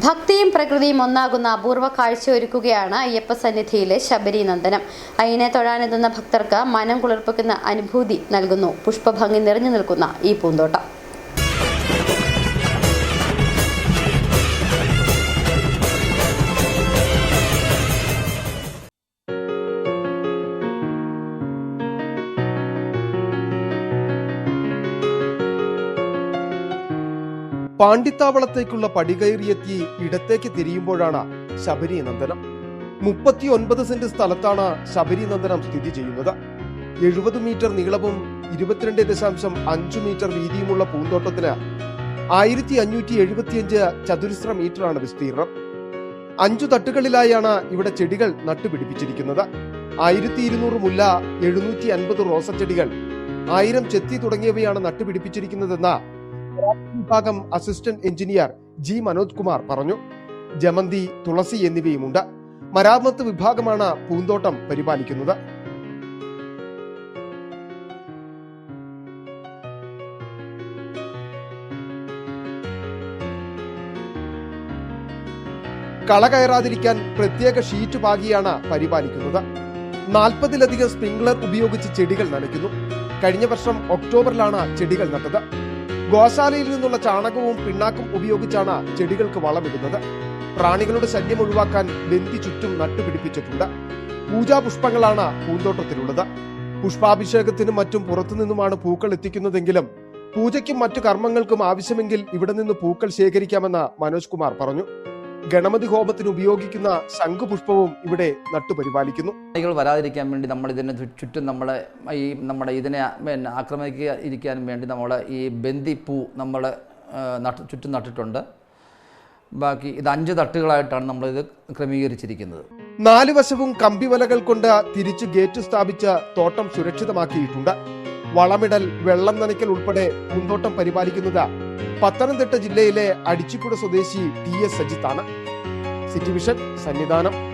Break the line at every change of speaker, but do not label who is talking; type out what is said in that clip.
ഭക്തിയും പ്രകൃതിയും ഒന്നാകുന്ന അപൂർവ കാഴ്ചയൊരുക്കുകയാണ് അയ്യപ്പ സന്നിധിയിലെ ശബരി നന്ദനം അയ്യനെ തൊഴാനെത്തുന്ന ഭക്തർക്ക് മനം കുളിർപ്പിക്കുന്ന അനുഭൂതി നൽകുന്നു. പുഷ്പഭംഗി നിറഞ്ഞു നിൽക്കുന്ന ഈ പൂന്തോട്ടം.
പാണ്ടിത്താവളത്തേക്കുള്ള പടികയറിയെത്തി ഇടത്തേക്ക് തിരിയുമ്പോഴാണ് ശബരി നന്ദനം മുപ്പത്തി ഒൻപത് സെന്റ് സ്ഥലത്താണ് ശബരി നന്ദനം സ്ഥിതി ചെയ്യുന്നത്. എഴുപത് മീറ്റർ നീളവും ഇരുപത്തിരണ്ട് ദശാംശം അഞ്ചു മീറ്റർ വീതിയുമുള്ള പൂന്തോട്ടത്തിന് ആയിരത്തി അഞ്ഞൂറ്റി എഴുപത്തിയഞ്ച് ചതുരശ്ര മീറ്ററാണ് വിസ്തീർണം. അഞ്ചു തട്ടുകളിലായാണ് ഇവിടെ ചെടികൾ നട്ടുപിടിപ്പിച്ചിരിക്കുന്നത്. ആയിരത്തി ഇരുന്നൂറ് മുല്ല എഴുന്നൂറ്റി അൻപത് റോസച്ചെടികൾ ആയിരം ചെത്തി തുടങ്ങിയവയാണ് നട്ടുപിടിപ്പിച്ചിരിക്കുന്നതെന്ന് വിഭാഗം assistant engineer G Manoj Kumar പറഞ്ഞു. ജമന്തി തുളസി എന്നിവയുമുണ്ട്. മരാമത്ത് വിഭാഗമാണ് പൂന്തോട്ടം പരിപാലിക്കുന്നത്. കള കയറാതിരിക്കാൻ പ്രത്യേക ഷീറ്റ് പാകിയാണ് പരിപാലിക്കുന്നത്. നാൽപ്പതിലധികം സ്പ്രിംഗ്ലർ ഉപയോഗിച്ച് ചെടികൾ നനയ്ക്കുന്നു. കഴിഞ്ഞ വർഷം ഒക്ടോബറിലാണ് ചെടികൾ നട്ടത്. ഗോശാലയിൽ നിന്നുള്ള ചാണകവും പിണ്ണാക്കും ഉപയോഗിച്ചാണ് ചെടികൾക്ക് വളമിടുന്നത്. പ്രാണികളുടെ ശല്യം ഒഴിവാക്കാൻ ബന്തി ചുറ്റും നട്ടുപിടിപ്പിച്ചിട്ടുണ്ട്. പൂജാപുഷ്പങ്ങളാണ് പൂന്തോട്ടത്തിലുള്ളത്. പുഷ്പാഭിഷേകത്തിനും മറ്റും പുറത്തുനിന്നുമാണ് പൂക്കൾ എത്തിക്കുന്നതെങ്കിലും പൂജയ്ക്കും മറ്റു കർമ്മങ്ങൾക്കും ആവശ്യമെങ്കിൽ ഇവിടെ നിന്ന് പൂക്കൾ ശേഖരിക്കാമെന്ന് മനോജ് കുമാർ പറഞ്ഞു. ഗണപതി ഹോമത്തിന് ഉപയോഗിക്കുന്ന ശംഖുപുഷ്പവും ഇവിടെ നട്ടുപരിപാലിക്കുന്നു.
പ്രാണികൾ വരാതിരിക്കാൻ വേണ്ടി നമ്മൾ ഇതിനെ ചുറ്റും നമ്മളെ ഈ നമ്മുടെ ഇതിനെ പിന്നെ ആക്രമിക്കുക ഇരിക്കാൻ വേണ്ടി നമ്മൾ ഈ ബന്ദിപ്പൂ നമ്മൾ നട്ട് ചുറ്റും നട്ടിട്ടുണ്ട്. ബാക്കി ഇത് അഞ്ച് തട്ടുകളായിട്ടാണ് നമ്മളിത് ക്രമീകരിച്ചിരിക്കുന്നത്.
നാല് വശവും കമ്പിവലകൾ കൊണ്ട് തിരിച്ചു ഗേറ്റ് സ്ഥാപിച്ച് തോട്ടം സുരക്ഷിതമാക്കിയിട്ടുണ്ട്. വളമിടൽ വെള്ളം നനയ്ക്കൽ ഉൾപ്പെടെ പൂന്തോട്ടം പരിപാലിക്കുന്നത് പത്തനംതിട്ട ജില്ലയിലെ അടിച്ചിക്കുട സ്വദേശി T S സജിത്താണ്. City vision Sannidhanam.